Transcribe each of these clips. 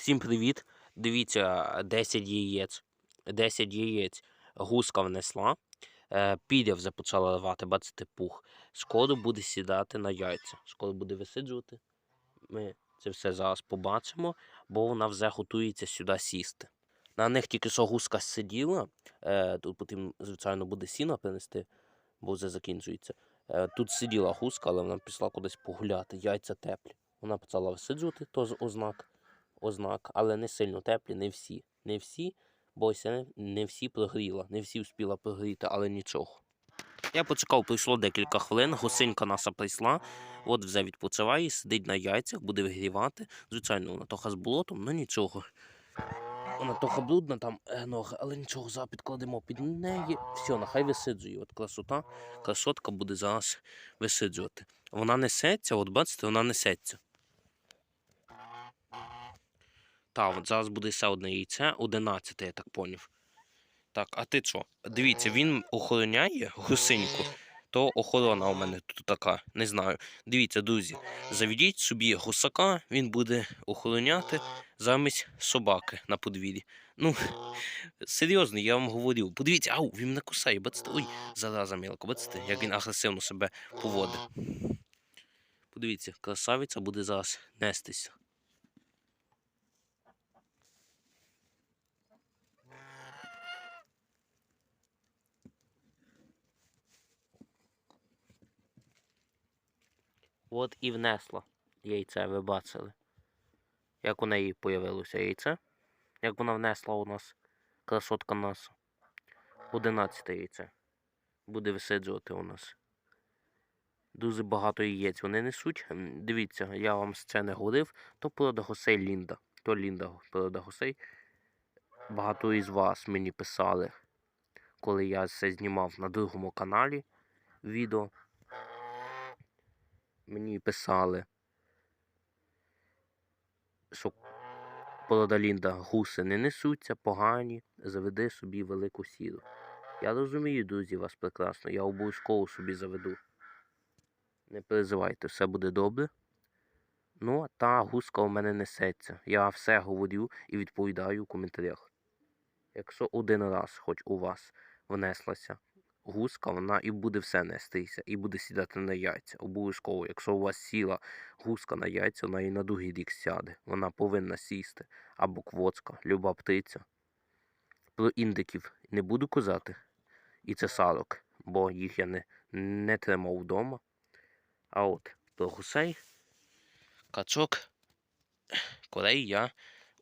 Всім привіт! Дивіться, 10 яєць. 10 яєць гуска внесла. Е, Підя вже почала рвати, бачите, пух. Скоро буде сідати на яйця. Скоро буде висиджувати. Ми це все зараз побачимо, бо вона вже готується сюди сісти. На них тільки що гуска сиділа. Е, Тут потім, звичайно, буде сіно принести, бо вже закінчується. Е, Тут сиділа гуска, але вона пішла кудись погуляти. Яйця теплі. Вона почала висиджувати, теж ознак ознак, але не сильно теплі, не всі. Не всі, бо ось не, всі прогріла, не всі встигла прогріти, але нічого. Я почекав, пройшло декілька хвилин, гусинька наша прийшла, от вже відпочиває, сидить на яйцях, буде вигрівати. Звичайно, вона трохи з болотом, ну нічого. Вона трохи брудна там е, ноги, але нічого, зараз підкладемо під неї. Все, нехай висиджує. От красота, красотка буде зараз висиджувати. Вона несеться, от бачите, вона несеться. Так, от зараз буде ще одне яйце, 11, я так поняв. Так, а ти що? Дивіться, він охороняє гусиньку, то охорона у мене тут така, не знаю. Дивіться, друзі, заведіть собі гусака, він буде охороняти замість собаки на подвір'ї. Ну, серйозно, я вам говорю. Подивіться, ау, він мене кусає, бачите, ой, зараза мілко, бачите, як він агресивно себе поводить. Подивіться, красавиця буде зараз нестися. От і внесла яйце, ви бачили. Як у неї появилося яйце. Як вона внесла у нас красотка наша. Одинадцяте яйце. Буде висиджувати у нас. Дуже багато яєць вони несуть. Дивіться, я вам з це не говорив. То гусей Лінда. То Лінда гусей. Багато із вас мені писали, коли я це знімав на другому каналі відео мені писали, що порода Лінда гуси не несуться, погані, заведи собі велику сілу. Я розумію, друзі, вас прекрасно. Я обов'язково собі заведу. Не переживайте, все буде добре. Ну, та гуска у мене несеться. Я все говорю і відповідаю в коментарях. Якщо один раз, хоч у вас внеслася гуска, вона і буде все нестися, і буде сідати на яйця. Обов'язково, якщо у вас сіла гуска на яйця, вона і на другий рік сяде. Вона повинна сісти. Або квоцка, люба птиця. Про індиків не буду казати. І цесарок, бо їх я не, не тримав вдома. А от про гусей, качок, корей я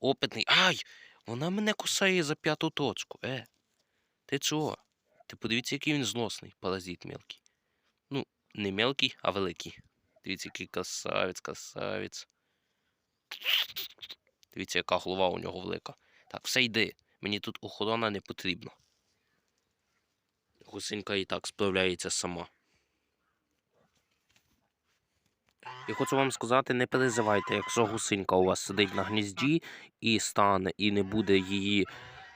опитний. Ай! Вона мене кусає за п'яту точку. Е, ти чого? Ти подивіться, який він злосний, паразит мелкий. Ну, не мелкий, а великий. Дивіться, який красавець, красавець. Дивіться, яка голова у нього велика. Так, все йди. Мені тут охорона не потрібна. Гусинька і так справляється сама. І хочу вам сказати, не переживайте, якщо гусинька у вас сидить на гнізді і стане, і не буде її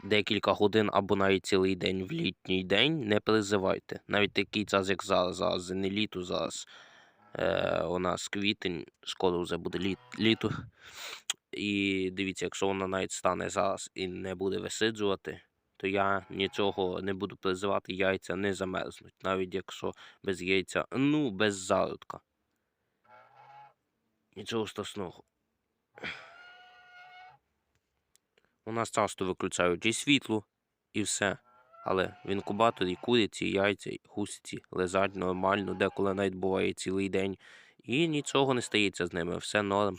декілька годин або навіть цілий день в літній день, не переживайте. Навіть такий час, як зараз, зараз не літо, зараз е, у нас квітень, скоро вже буде літ, літо. І дивіться, якщо вона навіть стане зараз і не буде висиджувати, то я нічого не буду переживати, яйця не замерзнуть, навіть якщо без яйця, ну, без зародка. Нічого страшного. У нас часто виключають і світло, і все. Але в інкубаторі куриці, яйця, і гусиці лежать нормально, деколи навіть буває цілий день. І нічого не стається з ними, все норм.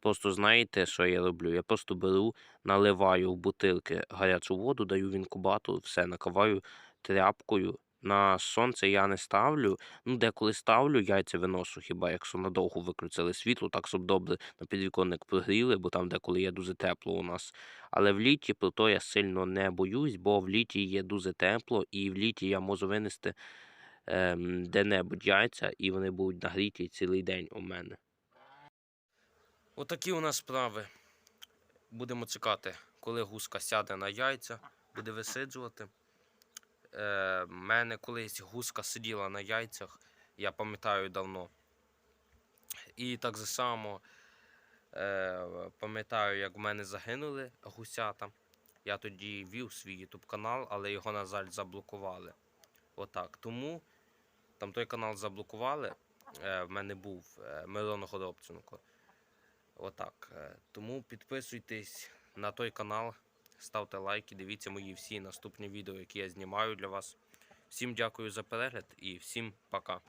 Просто знаєте, що я роблю? Я просто беру, наливаю в бутилки гарячу воду, даю в інкубатор, все накриваю тряпкою. На сонце я не ставлю. Ну, деколи ставлю, яйця виношу, хіба якщо надовго виключили світло, так щоб добре на підвіконник прогріли, бо там деколи є дуже тепло у нас. Але в літі про то я сильно не боюсь, бо в літі є дуже тепло, і в літі я можу винести ем, де-небудь яйця, і вони будуть нагріті цілий день у мене. Отакі у нас справи. Будемо чекати, коли гуска сяде на яйця, буде висиджувати. Е, мене колись гуска сиділа на яйцях, я пам'ятаю давно. І так само Е, пам'ятаю, як в мене загинули гусята. Я тоді вів свій YouTube канал, але його, на жаль, заблокували. Отак. Тому там той канал заблокували. Е, в мене був е, Мирон Горобченко. Отак. Е, тому підписуйтесь на той канал, ставте лайки, дивіться мої всі наступні відео, які я знімаю для вас. Всім дякую за перегляд і всім пока.